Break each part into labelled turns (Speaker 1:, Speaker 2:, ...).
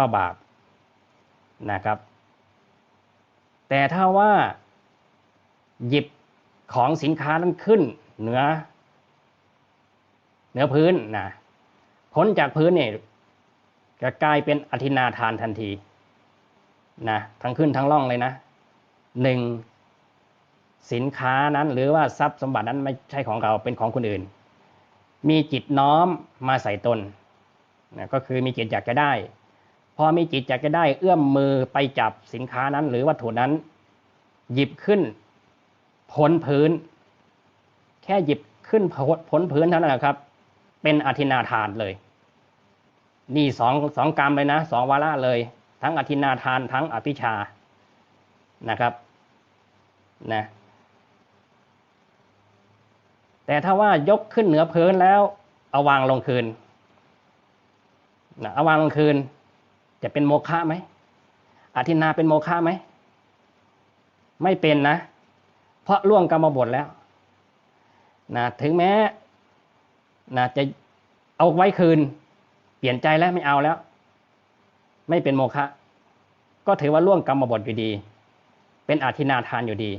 Speaker 1: ก็บาปนะครับ แต่ถ้าว่าหยิบของสินค้านั้นขึ้นเหนือเหนือพื้นนะพ้นจากพื้นเนี่ยจะกลายเป็นอธินาทานทันทีนะทั้งขึ้นทั้งล่องเลยนะหนึ่งสินค้านั้นหรือว่าทรัพย์สมบัตินั้นไม่ใช่ของเราเป็นของคนอื่น มีจิตน้อมมาใส่ตนนะก็คือมีจิตอยากจะได้ อมีจิตอยากจะได้เอื้อมมือไปจับสินค้านั้น หรือวัตถุนั้น หยิบขึ้นพ้นพื้น แค่หยิบขึ้นพ้นพื้นเท่านั้นแหละครับ เป็นอธินาทานเลย นี่สองสองกรรมเลยนะสองวาระเลย ทั้งอธินาทานทั้งอภิชานะครับนะแต่ถ้าว่ายกขึ้นเหนือพื้นแล้วเอาวางลงคืนนะเอาวางลงคืน จะเป็นโมฆะไหมอธินาเป็นโมฆะไหม ไม่เป็นนะ เพราะล่วงกรรมบทแล้วนะถึงแม้นะจะเอาไว้คืน เปลี่ยนใจแล้วไม่เอาแล้ว ไม่เป็นโมฆะก็ถือว่าล่วงกรรมบทอยู่ดี เป็นอาทินาทานอยู่ดี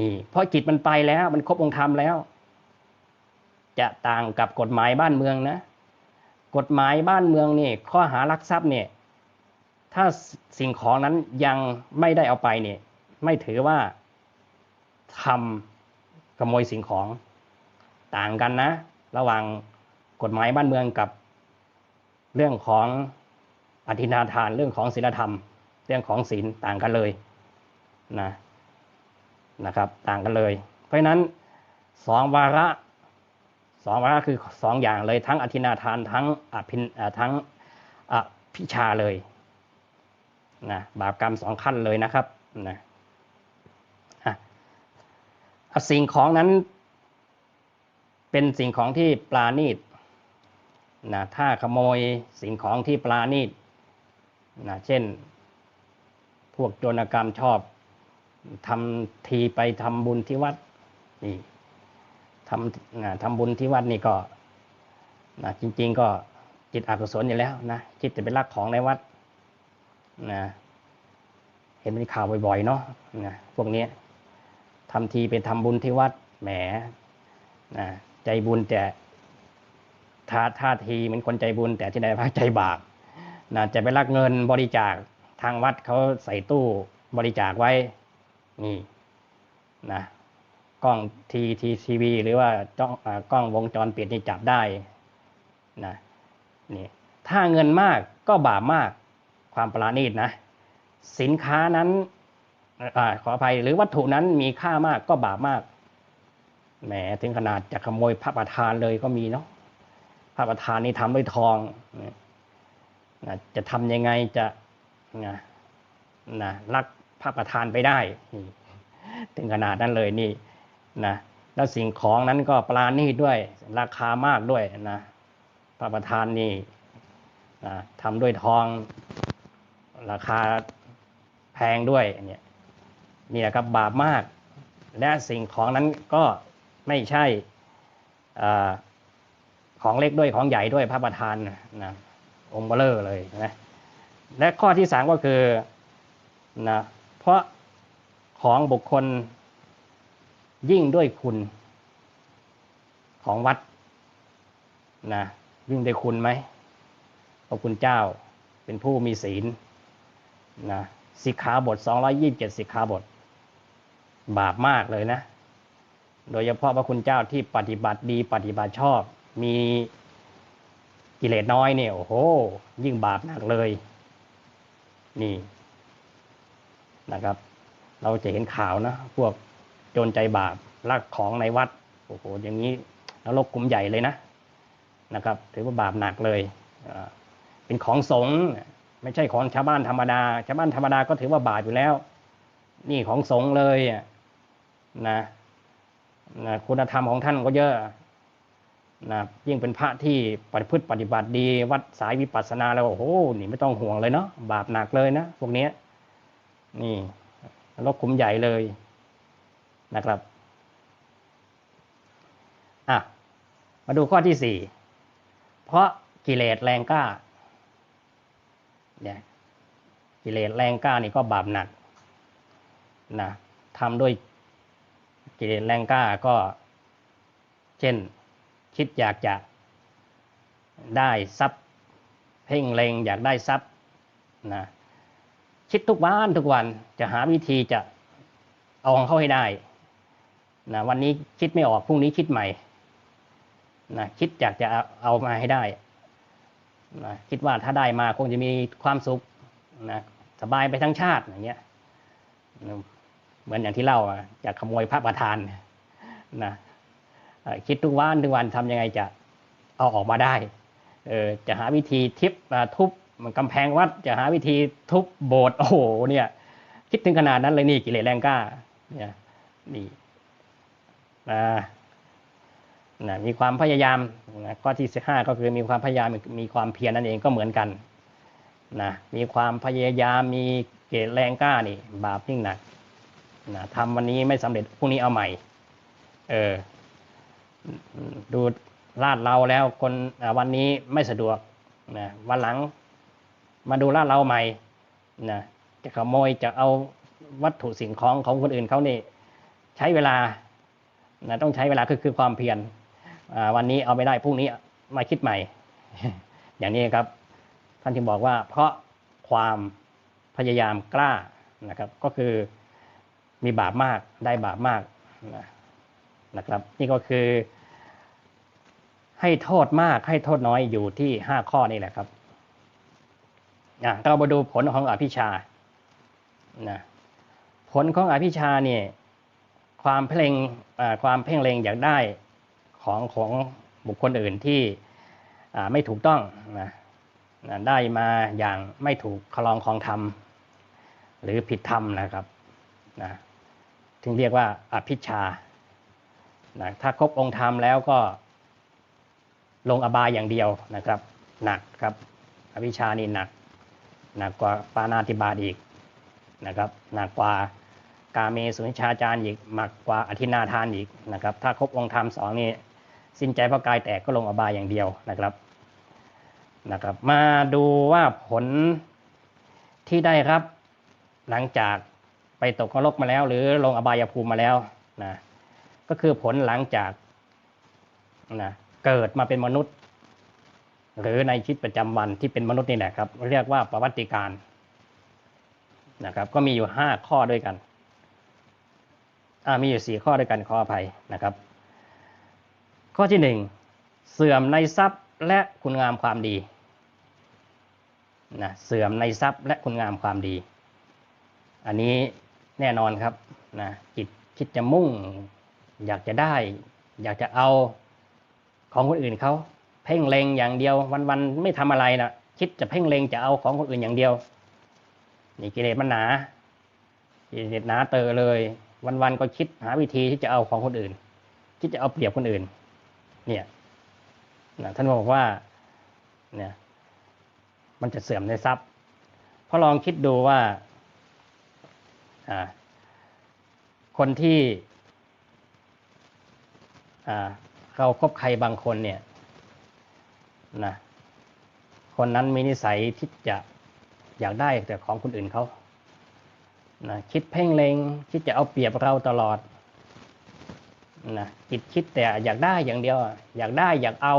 Speaker 1: นี่ เพราะจิตมันไปแล้ว มันครบองค์ธรรมแล้ว จะต่างกับกฎหมายบ้านเมืองนะ กฎหมายบ้านเมืองนี่ข้อหารักทรัพย์เนี่ยถ้าสิ่งของนั้นยังไม่ได้เอาไปเนี่ยไม่ถือว่าทำขโมยสิ่งของต่างกันนะ ระหว่างกฎหมายบ้านเมืองกับเรื่องของอธินาทานเรื่องของศีลธรรม เรื่องของศีลต่างกันเลยนะนะครับ ต่างกันเลย เพราะฉะนั้นสองวาระ สองวาระคือสองอย่างเลยทั้งอธินาทานทั้งอภินทั้งอภิชาเลยนะบาปกรรมสองขั้นเลยนะครับนะสิ่งของนั้นเป็นสิ่งของที่ปลาณีตนะถ้าขโมยสิ่งของที่ปลาณีตนะเช่น พวกโจรกรรมชอบทำทีไปทำบุญที่วัดนี่ ทำทำบุญที่วัดนี่ก็นะจริง ๆ ก็จิตอกุศลอยู่แล้วนะจิตจะเป็นรักของในวัดนะเห็นเป็นข่าวบ่อยๆเนาะนะพวกนี้ทำทีไปทำบุญที่วัดแหมนะใจบุญแต่ท่าท่าทีเหมือนคนใจบุญ แต่ที่ไหนพระใจบาปนะจะไปรักเงินบริจาคทางวัดเขาใส่ตู้บริจาคไว้นี่นะ กล้องทีทีทีวีหรือว่าจ้องกล้องวงจรปิดนี่จับได้นะนี่ถ้าเงินมากก็บาปมากความปราณีตนะ สินค้านั้นอขออภัยหรือวัตถุนั้นมีค่ามากก็บาปมากแหมถึงขนาดจะขโมยพระประธานเลยก็มีเนาะพระประธานนี่ทำด้วยทองนะจะทำยังไงจะนะนะรักพระประธานไปได้ถึงขนาดนั้นเลยนี่ นะแล้วสิ่งของนั้นก็ปลาณีด้วย ราคามากด้วยนะพระประธานนี่นะทำด้วยทอง ราคาแพงด้วยเนี่ยนี่แหละครับบาปมาก และสิ่งของนั้นก็ไม่ใช่อของเล็กด้วยของใหญ่ด้วยพระประธานนะองค์เบลเลอร์เลยนะและข้อที่สามก็คือนะเพราะของบุคคล ยิ่งด้วยคุณของวัดนะยิ่งได้คุณไหมพระคุณเจ้าเป็นผู้มีศีลนะสิกขาบทสองร้อยี่บเจ็ดสิกขาบท บาปมากเลยนะ โดยเฉพาะพระคุณเจ้าที่ปฏิบัติดีปฏิบัติชอบ มีกิเลสน้อยเนี่ยโอ้โห ยิ่งบาปหนักเลย นี่นะครับ เราจะเห็นข่าวนะ พวก โจรใจบาปลักของในวัดโอ้โหอย่างนี้นรกกลุ่มใหญ่เลยนะนะครับ ถือว่าบาปหนักเลยเป็นของสงฆ์ไม่ใช่ของชาวบ้านธรรมดาชาวบ้านธรรมดาก็ถือว่าบาปอยู่แล้ว นี่ของสงฆ์เลยนะนะคุณธรรมของท่านก็เยอะนะยิ่งเป็นพระที่ปฏิพฤติปฏิบัติดี วัดสายวิปัสสนาแล้วโอ้โหนี่ไม่ต้องห่วงเลยเนาะบาปหนักเลยนะพวกนี้นี่ลกขุมใหญ่เลย นะครับอะมาดูข้อที่สี่เพราะกิเลสแรงกล้าเนี่ยกิเลสแรงกล้านี่ก็บาปหนักนะทำด้วยกิเลสแรงกล้าก็ เช่นคิดอยากจะได้ทรัพย์ เพ่งเล็งอยากได้ทรัพย์นะคิดทุกวันทุกวันจะหาวิธีจะเอาของเขาให้ได้ นะวันนี้คิดไม่ออกพรุ่งนี้คิดใหม่นะคิดอยากจะเอามาให้ได้นะคิดว่าถ้าได้มาคงจะมีความสุขนะสบายไปทั้งชาติอย่างเงี้ยเหมือนอย่างที่เล่าอยากขโมยพระประธานนะคิดทุกวันทุกวันทำยังไงจะเอาออกมาได้เออจะหาวิธีทิปทุบมันกำแพงวัดจะหาวิธีทุบโบสถ์โอ้โหเนี่ย คิดถึงขนาดนั้นเลยนี่กิเลสแรงกล้าเนี่ยนี่ นะนะมีความพยายามนะข้อที่ห้าก็คือมีความพยายามมีความเพียรนั่นเองก็เหมือนกันนะมีความพยายามมีเกศแรงกล้านี่ บาปยิ่งหนักนะทำวันนี้ไม่สำเร็จพรุ่งนี้เอาใหม่เออดูลาดเราแล้วคนวันนี้ไม่สะดวกนะวันหลังมาดูลาดเราใหม่นะจะขโมยจะเอาวัตถุสิ่งของของคนอื่นเขานี่ใช้เวลา นะต้องใช้เวลาคือคือความเพียรวันนี้เอาไม่ได้พรุ่งนี้มาคิดใหม่ อย่างนี้ครับ ท่านที่บอกว่า เพราะความพยายามกล้านะครับ ก็คือมีบาปมากได้บาปมากนะนะครับ นี่ก็คือ ให้โทษมากให้โทษน้อยอยู่ที่ห้าข้อนี่แหละครับอะเรามาดูผลของอภิชานะผลของอภิชาเนี่ย ความเพ่งความเพ่งเลงอยากได้ของของบุคคลอื่นที่ไม่ถูกต้องนะได้มาอย่างไม่ถูกคลองของธรรม หรือผิดธรรมนะครับนะถึงเรียกว่าอภิชานะถ้าครบองค์ธรรมแล้วก็ลงอบายอย่างเดียวนะครับหนักครับอวิชชานี่หนักหนักกว่าปานาติบาตอีกนะครับหนักกว่า กาเมสุนิชาจารอีกหนักกว่าอธินาทานอีกนะครับ ถ้าครบองค์ธรรมสองนี่สิ้นใจเพราะกายแตกก็ลงอบายอย่างเดียวนะครับนะครับ มาดูว่าผลที่ได้รับหลังจากไปตกนรกมาแล้ว หรือลงอบายภูมิมาแล้วนะก็คือผลหลังจากนะเกิดมาเป็นมนุษย์ หรือในชีวิตประจำวันที่เป็นมนุษย์นี่แหละครับ เรียกว่าประวัติการนะครับ ก็มีอยู่ห้าข้อด้วยกัน มีอยู่สี่ข้อด้วยกันขออภัยนะครับ ข้อที่หนึ่งเสื่อมในทรัพย์และคุณงามความดีนะเสื่อมในทรัพย์และคุณงามความดี อันนี้แน่นอนครับนะจิตคิดจะมุ่ง อยากจะได้ อยากจะเอาของคนอื่นเขาเพ่งเลงอย่างเดียว วันๆไม่ทำอะไรนะคิดจะเพ่งเลงจะเอาของคนอื่นอย่างเดียวนี่กิเลสมันหนากิเลสหนาเตอเลย วันๆก็คิดหาวิธีที่จะเอาของคนอื่น คิดจะเอาเปรียบคนอื่น เนี่ยนะท่านบอกว่าเนี่ยมันจะเสื่อมในทรัพย์เพราะลองคิดดูว่าคนที่เราคบใครบางคนเนี่ยนะคนนั้นมีนิสัยที่จะอยากได้แต่ของคนอื่นเขา นะคิดเพ่งเลงคิดจะเอาเปรียบเราตลอดนะจิตคิดแต่อยากได้อย่างเดียว อยากได้อยากเอา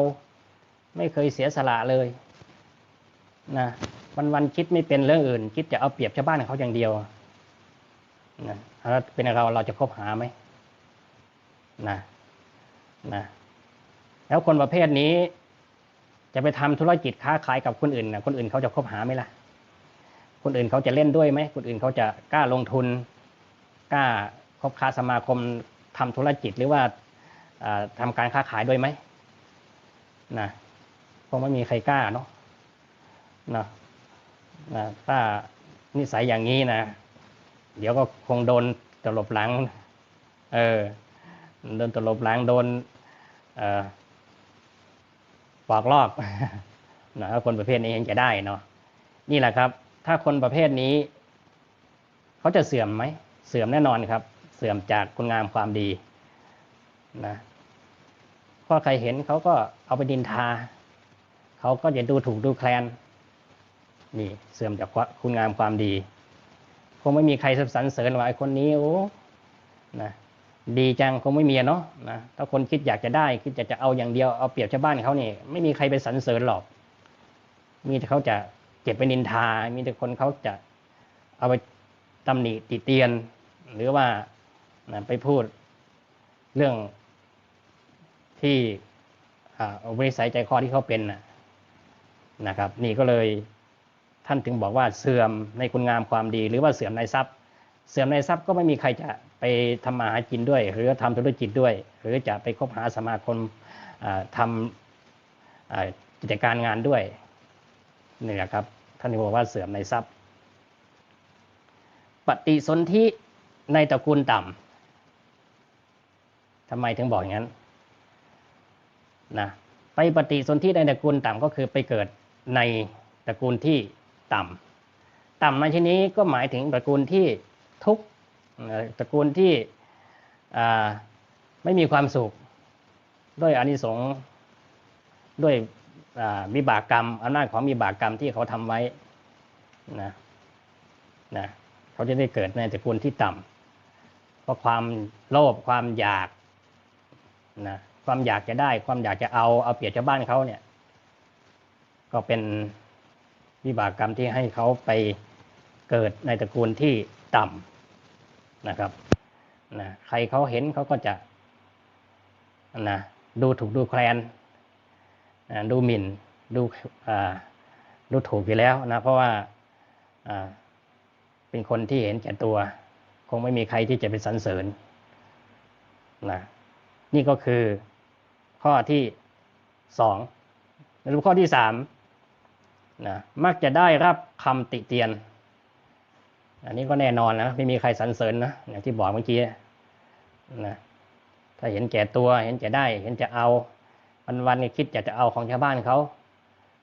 Speaker 1: ไม่เคยเสียสละเลยนะวันวันคิดไม่เป็นเรื่องอื่น คิดจะเอาเปรียบชาวบ้านเขาอย่างเดียวนะแล้วเป็นเราเราจะคบหาไหมนะนะแล้วคนประเภทนี้ จะไปทำธุรกิจค้าขายกับคนอื่นนะคนอื่นเขาจะคบหาไหมล่ะ คนอื่นเขาจะเล่นด้วยไหมคนอื่นเขาจะกล้าลงทุนกล้าคบค้าสมาคมทำธุรกิจหรือว่าอ่าทำการค้าขายด้วยไหมนะคงไม่มีใครกล้าเนาะนะนะถ้านิสัยอย่างนี้นะ เดี๋ยวก็คงโดนตลบหลัง เออ โดนตลบหลังโดนปอกลอกนะคนประเภทนี้เห็นจะได้เนาะนี่แหละครับ ถ้าคนประเภทนี้ เขาจะเสื่อมไหม เสื่อมแน่นอนครับ เสื่อมจากคุณงามความดีนะพราะใครเห็นเขาก็เอาไปดินทา เขาก็จะดูถูกดูแคลน นี่เสื่อมจากคุณงามความดี คงไม่มีใครสรรเสริญว่าไอ้คนนี้โอ้นะดีจังคงไม่มีเนาะนะถ้าคนคิดอยากจะได้คิดอยากจะเอาอย่างเดียวเอาเปรียบชาวบ้านเขานี่ไม่มีใครไปสรรเสริญหรอก มีแต่เขาจะ เก็บไปนินทา มีแต่คนเขาจะเอาไปตำหนิติเตียน หรือว่าไปพูดเรื่องที่อบริสัยใจคอที่เขาเป็นนะครับ นี่ก็เลยท่านถึงบอกว่าเสื่อมในคุณงามความดี หรือว่าเสื่อมในทรัพย์ เสื่อมในทรัพย์ก็ไม่มีใครจะไปทำมาหากินด้วย หรือทำธุรกิจด้วย หรือจะไปคบหาสมาคมทำกิจการงานด้วย นี่แหละครับท่านถึงบอกว่าเสื่อมในทรัพย์ ปฏิสนธิในตระกูลต่ำทำไมถึงบอกอย่างนั้นนะไปปฏิสนธิในตระกูลต่ำก็คือไปเกิดในตระกูลที่ต่ำต่ำในที่นี้ก็หมายถึงตระกูลที่ทุกตระกูลที่ไม่มีความสุข ด้วยอานิสงส์ด้วย วิบากกรรมอำนาจของวิบากกรรมที่เขาทำไว้นะนะเขาจะได้เกิดในตระกูลที่ต่ำเพราะความโลภความอยากนะความอยากจะได้ ความอยากจะเอาเอาเปรียบชาวบ้านเขาเนี่ย ก็เป็นวิบากกรรมที่ให้เขาไปเกิดในตระกูลที่ต่ำนะครับนะใครเขาเห็นเขาก็จะนะดูถูกดูแคลน ดูหมิ่นดูดูถูกอยู่แล้วนะเพราะว่าเป็นคนที่เห็นแก่ตัว คงไม่มีใครที่จะไปสรรเสริญนะนี่ก็คือข้อที่สองมาดูข้อที่สามนะมักจะได้รับคำติเตียน อันนี้ก็แน่นอนนะไม่มีใครสรรเสริญนะอย่างที่บอกเมื่อกี้นะถ้าเห็นแก่ตัวเห็นจะได้ เห็นจะเอา วันวันนี่คิดอยากจะเอาของชาวบ้านเขา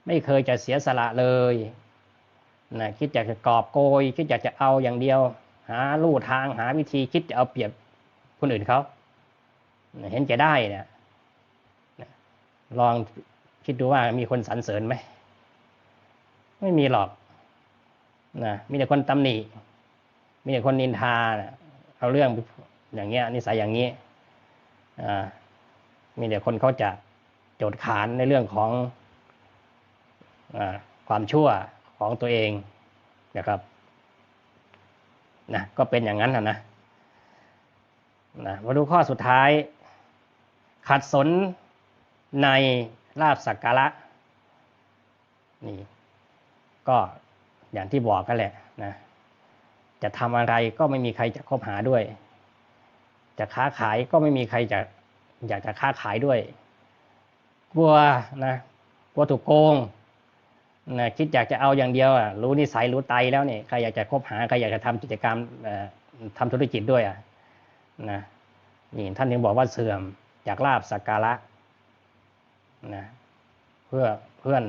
Speaker 1: ไม่เคยจะเสียสละเลยนะคิดอยากจะกอบโกย คิดอยากจะเอาอย่างเดียว หาลู่ทางหาวิธีคิดจะเอาเปรียบคนอื่นเขาเห็นจะได้เนี่ยนะลองคิดดูว่ามีคนสรรเสริญไหมไม่มีหรอกนะมีแต่คนตำหนิมีแต่คนนินทานะเอาเรื่องอย่างเงี้ยนิสัยอย่างนี้อ่ามีแต่คนเขาจะ โจดขานในเรื่องของอความชั่วของตัวเองนะครับนะก็เป็นอย่างนั้นนะนะนะมาดูข้อสุดท้าย ขัดสนในลาบสักการะนี่ก็อย่างที่บอกกันแหละนะจะทำอะไรก็ไม่มีใครจะคบหาด้วย จะค้าขายก็ไม่มีใครจะอยากจะค้าขายด้วย กลัวนะกลัวถูกโกงนะคิดอยากจะเอาอย่างเดียวอะรู้นิสัยรู้ไตแล้วเนี่ยใครอยากจะคบหาใครอยากจะทำกิจกรรมเอ่อทำธุรกิจด้วยอะนะนี่ท่านยังบอกว่าเสื่อมจากลาบสักการะนะเพื่อเพื่อน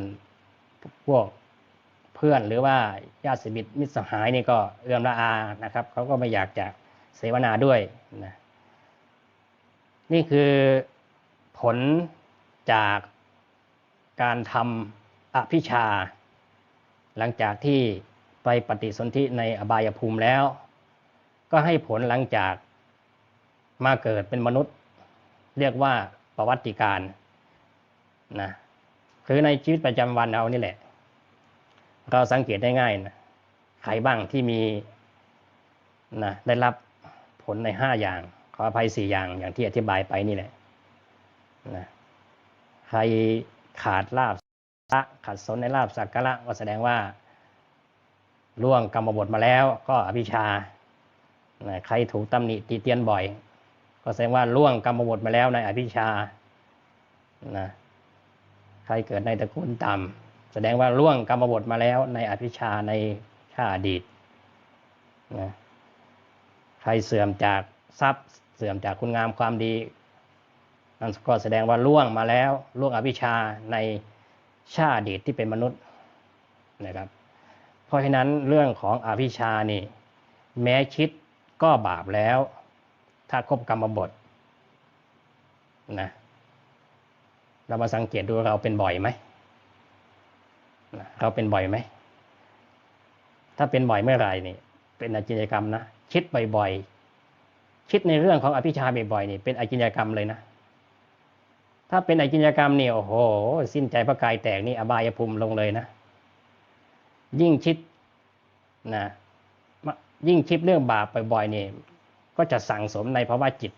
Speaker 1: พวกเพื่อนหรือว่าญาติสนิทมิตรสหายนี่ก็เอื้อมละอานะครับเขาก็ไม่อยากจะเสวนาด้วยนะนี่คือผล จากการทำอภิชา หลังจากที่ไปปฏิสนธิในอบายภูมิแล้ว ก็ให้ผลหลังจากมาเกิดเป็นมนุษย์ เรียกว่าประวัติการนะคือในชีวิตประจำวันเรานี่แหละ เราสังเกตได้ง่ายนะใครบ้างที่มีนะได้รับผลในห้าอย่าง ขออภัยสี่อย่างอย่างที่อธิบายไปนี่แหละนะ ใครขาดลาบละขาดสนในลาบสักการะก็แสดงว่าล่วงกรรมบทมาแล้วก็อภิชา ใครถูกตำหนิตีเตียนบ่อย ก็แสดงว่าล่วงกรรมบทมาแล้วในอภิชานะใครเกิดในตระกูลต่ำแสดงว่าล่วงกรรมบทมาแล้วในอภิชาในชาอดีตนะใครเสื่อมจากทรัพย์เสื่อมจากคุณงามความดี นั่นก็แสดงว่าล่วงมาแล้วล่วงอภิชาในชาติอดีตที่เป็นมนุษย์นะครับ เพราะฉะนั้นเรื่องของอภิชานี่ แม้คิดก็บาปแล้ว ถ้าครบกรรมบทนะเรามาสังเกตดูเราเป็นบ่อยไหมเราเป็นบ่อยไหม ถ้าเป็นบ่อยเมื่อไหร่นี่ เป็นอจินยกรรมนะ คิดบ่อยๆ คิดในเรื่องของอภิชาบ่อยๆนี่เป็นอจินยกรรมเลยนะ ถ้าเป็นอจินยกรรมเนี่โอ้โห สิ้นใจพระกายแตกนี่อบายภูมิลงเลยนะ ยิ่งคิดนะยิ่งคิดเรื่องบาปบ่อยๆนี่ก็จะสั่งสมในภาวะจิต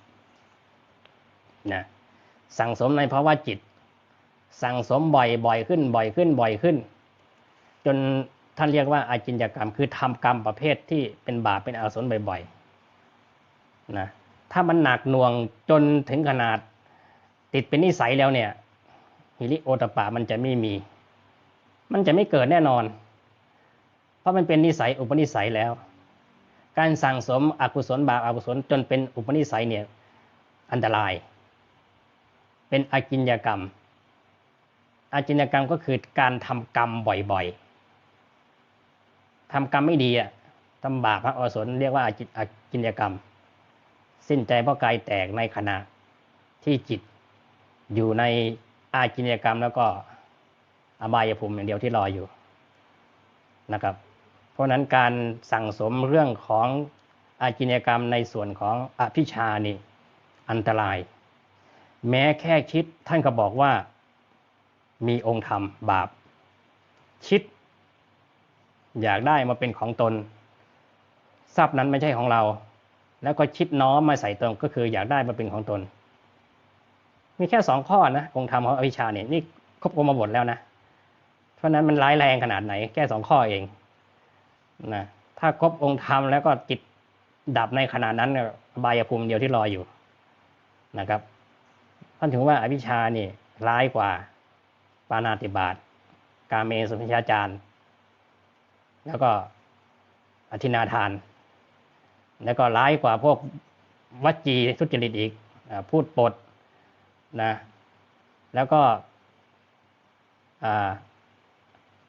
Speaker 1: นะสั่งสมในภาวะจิต สั่งสมบ่อยบ่อยขึ้น บ่อยขึ้นบ่อยขึ้น จนท่านเรียกว่าอาจินยกรรม คือทำกรรมประเภทที่เป็นบาปเป็นอาสนบ่อยๆนะถ้ามันหนักหน่วงจนถึงขนาด ติดเป็นนิสัยแล้วเนี่ยฮิริโอตปปะมันจะไม่มี มันจะไม่เกิดแน่นอน เพราะมันเป็นนิสัยอุปนิสัยแล้ว การสั่งสมอกุศลบาปอกุศลจนเป็นอุปนิสัยเนี่ยอันตราย เป็นอากินยกรรม อาจินยกรรมก็คือการทำกรรมบ่อยๆทำกรรมไม่ดีอะทำบาปพระอกุศลเรียกว่าอาจิอากินยกรรม สิ้นใจเพราะกายแตกในขณะที่จิต อยู่ในอาจินยกรรมแล้วก็อบายภูมิอย่างเดียวที่รออยู่นะครับ เพราะฉะนั้นการสั่งสมเรื่องของอาจินยกรรมในส่วนของอภิชานี่อันตราย แม้แค่คิดท่านก็บอกว่ามีองค์ธรรมบาป คิด อยากได้มาเป็นของตน ทรัพย์นั้นไม่ใช่ของเรา แล้วก็คิดน้อมมาใส่ตนก็คืออยากได้มาเป็นของตน มีแค่สองข้อนะองค์ธรรมของอวิชชาเนี่ยนี่ครอบคลุมาหมดแล้วนะ เพราะนั้นมันร้ายแรงขนาดไหน แค่สองข้อเองนะถ้าครบองค์ธรรมแล้วก็จิตดับในขณะนั้นบายภูมิเดียวที่รออยู่นะครับท่านถึงว่าอวิชชานี่ร้ายกว่าปานาติบาตกาเมสุมิชาจารแล้วก็อธินาทาน แล้วก็ร้ายกว่าพวกวัจีทุจริตอีกอพูดปด นะแล้วก็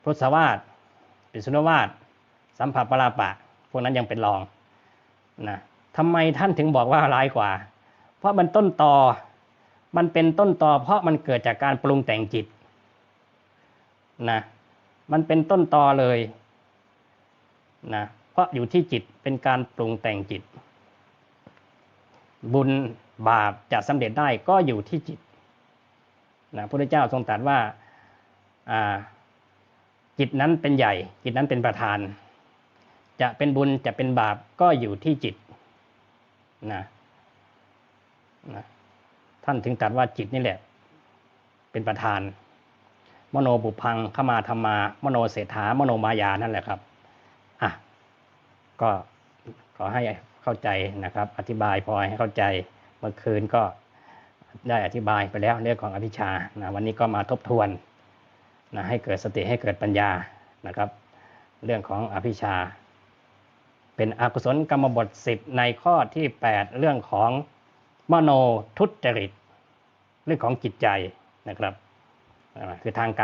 Speaker 1: พุทธวาสปิสุนวาสสัมผัสปราปะ พวกนั้นยังเป็นรองนะทำไมท่านถึงบอกว่าร้ายกว่า เพราะมันต้นตอมันเป็นต้นตอเพราะมันเกิดจากการปรุงแต่งจิตนะมันเป็นต้นตอเลยนะเพราะอยู่ที่จิตเป็นการปรุงแต่งจิต บุญ บาปจะสำเร็จได้ก็อยู่ที่จิตนะพระพุทธเจ้าทรงตรัสว่าจิตนั้นเป็นใหญ่ จิตนั้นเป็นประธาน จะเป็นบุญจะเป็นบาปก็อยู่ที่จิตนะนะท่านถึงตรัสว่าจิตนี่แหละ เป็นประธาน มโนบุพังขมาธรรมา มโนเศรษฐามโนมายานั่นแหละครับอะก็ขอให้เข้าใจนะครับ อธิบายพอให้เข้าใจ เมื่อคืนก็ได้อธิบายไปแล้วเรื่องของอภิชานะวันนี้ก็มาทบทวนนะให้เกิดสติให้เกิดปัญญานะครับ เรื่องของอภิชา เป็นอกุศลกรรมบทสิบในข้อที่แปดเรื่องของมโนทุจริต เรื่องของจิตใจนะครับคือทางการ